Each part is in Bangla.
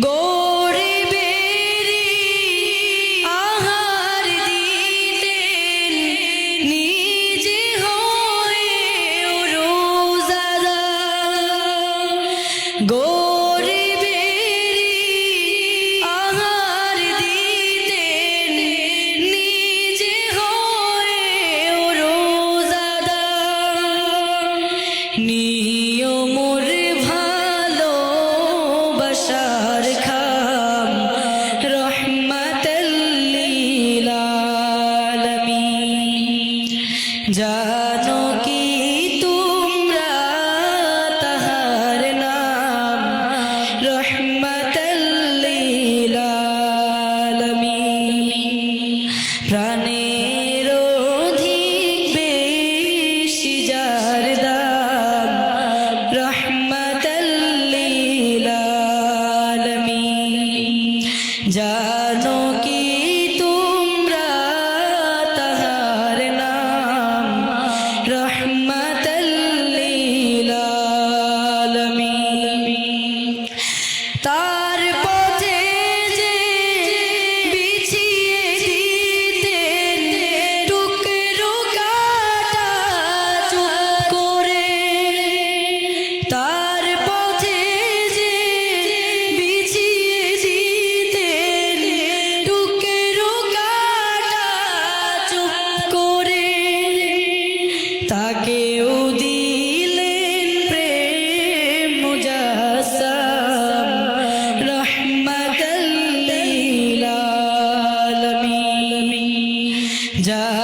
Go. Just যায়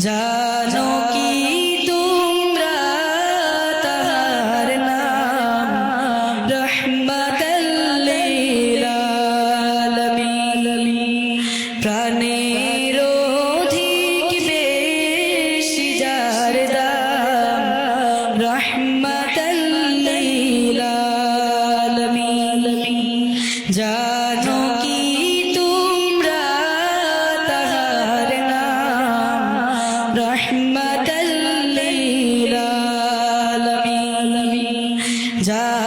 জানো কি তোমরা তাহার নাম? রহমতল্লিলালমি প্রাণেরও 자